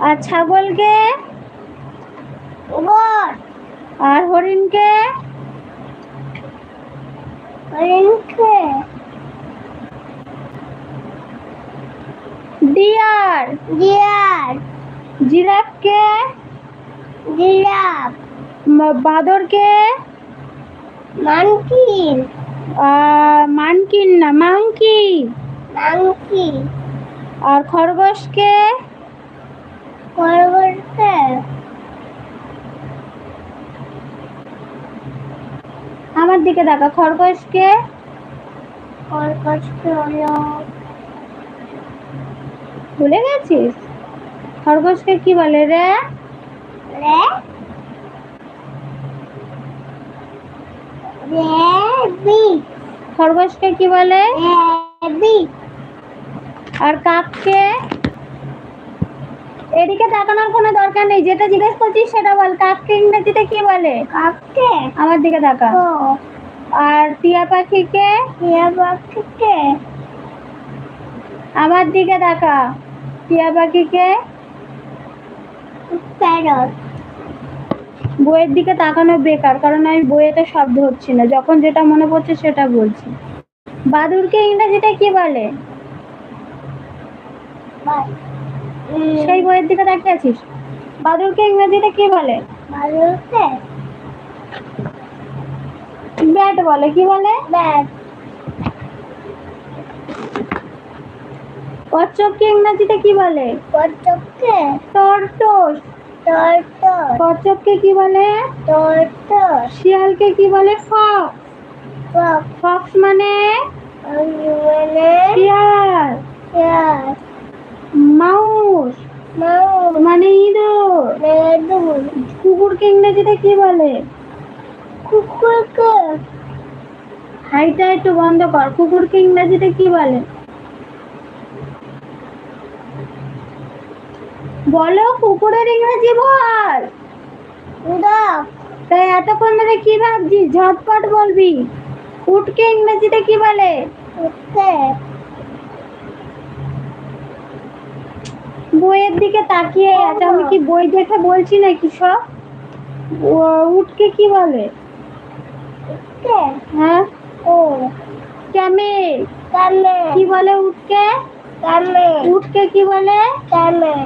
আর ছাগলকে? আর হরিণকে? হরিণকে। ডিয়ার ডিয়ার জিরাফকে? জিরাফ। বাঁদরকে? মানকিন। আর মানকিন না মাংকি। মাংকি। আর খরগোশকে? খরগোশকে আমার দিকে দেখা খরগোশকে? খরগোশকে হলো ভুলে গেছিস? খরগোশকে কি বলে রে? রে? খরগোশকে কি বলে? আর কাককে? এদিকে তাকানোর কোনো দরকার নেই। যেটা জিজ্ঞেস করছিস সেটা বল। কাককে ইংরেজিতে কি বলে? কাককে? আমার দিকে তাকা। আর টিয়া পাখিকে? টিয়া পাখিকে? আমার দিকে তাকা। টিয়া পাখিকে? প্যারট। বইয়ের দিকে তাকানো বেকার কারণ আমি বইয়েতে শব্দ হচ্ছি না। যখন যেটা মনে পড়ছে সেটা বলছি। বাদুরকে ইংরেজিতে কি বলে? সেই বইয়ের দিকে তাকিয়ে আছিস? বাদুরকে ইংরেজিতে কি বলে? বাদুরকে? ব্যাট বলে কি বলে? ব্যাট। কচ্ছপকে ইংরেজিতে কি বলে? কচ্ছপকে? টর্টোস। টর্টস। কচ্ছপকে কি বলে? টর্টস। শিয়ালকে কি বলে? ফক্স। ফক্স। মানে মানে শিয়াল। শিয়াল। মাউস মানে ইঁদুর কুকুরকে ইংরেজিতে কি বলে? হাইটা একটু বন্ধ কর, কুকুরকে ইংরেজিতে কি বলে? বলো, কুকুরের ইংরেজি বল। তাই এতক্ষণ ধরে কি ভাবছিস? ঝটপট বলবি। উটকে ইংরেজিতে কি বলে? কুত্তে বইয়ের দিকে তাকিয়ে আছে। আমি কি বই দেখে বলছি নাকি সব? উটকে কি বলে? হ্যাঁ? ও। ক্যামেল কামে কি বলে উটকে? কামে উটকে কি বলে? কামে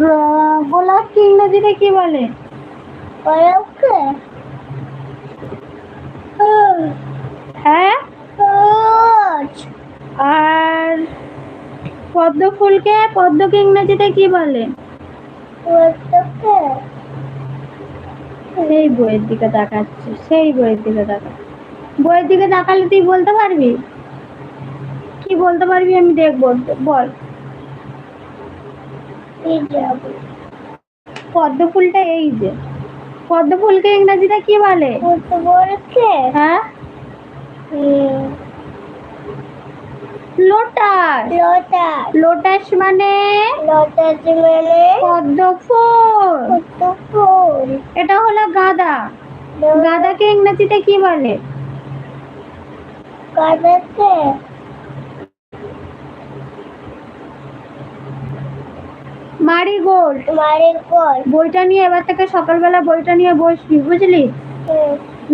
র- গোলাপকে ইংরেজিতে কি বলে? কলকে হ্যাঁ কোচ আর পদ্ম ফুলকে পদ্মকে ইংরেজিতে কি বলে? সেই বইয়ের দিকে তাকাচ্ছে সেই বইয়ের দিকে তাকা। বইয়ের দিকে তাকালে তুই বলতে পারবি? কি বলতে পারবি আমি দেখব বল। পদ্ম ফুলটা এই যে। পদ্ম ফুলকে ইংরেজিতে কি বলে? হ্যাঁ? লোটাস লোটা লোটাস মানে? লোটা মানে? পদ্ম ফুল কুত্ত ফুল এটা হলো গাঁদা। গাঁদাকে ইংরেজিতে কি বলে? কাদাকে মারিগোল্ড। মারি কল বইটা নিয়ে এবার থেকে সকালবেলা বইটা নিয়ে বসবি বুঝলি?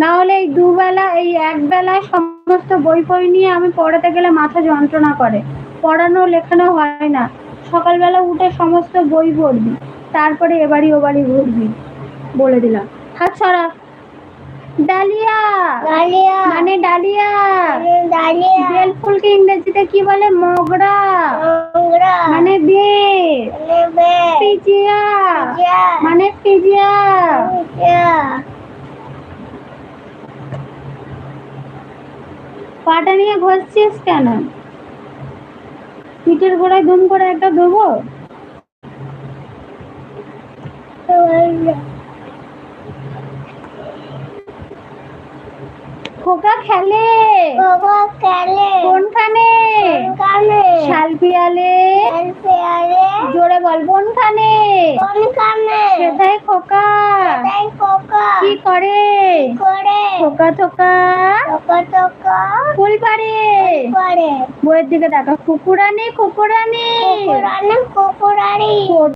না হলে এই দুবেলা এই এক বেলায় সমস্ত বই ফই নিয়ে আমি পড়াতে গেলে মাথা যন্ত্রণা করে। পড়ানো লেখানো হয় না। সকালবেলা উঠে সমস্ত বই পড়বি তারপরে এবারই ওবারই ঘুরবি বলে দিলাম। হাত সরা। ডালিয়া। ডালিয়া। মানে ডালিয়া। ডালিয়া। বেল ফুলকে ইংরেজিতে কি বলে? মগরা। নোংরা মানে বেল। নেবে পিজিয়া। যা মানে পিজিয়া। পাটা নিয়ে ঘষছিস কেন? পিঠের গোড়ায় দুম করে একটা দেবো? খোকা খেলে। বাবা কালে কোনখানে কানে শালপিয়ালে। পেয়ারে জোরে বল কোনখানে কোন কানে সেথায় খোকা। তাই কোকা কি করে? করে? খোকা থোকা। থোকা থোকা। ফুল পারে পারে বইয়ের দিকে দেখা কুকুরানি কুকুরানি কুকুরানি কুকুরানি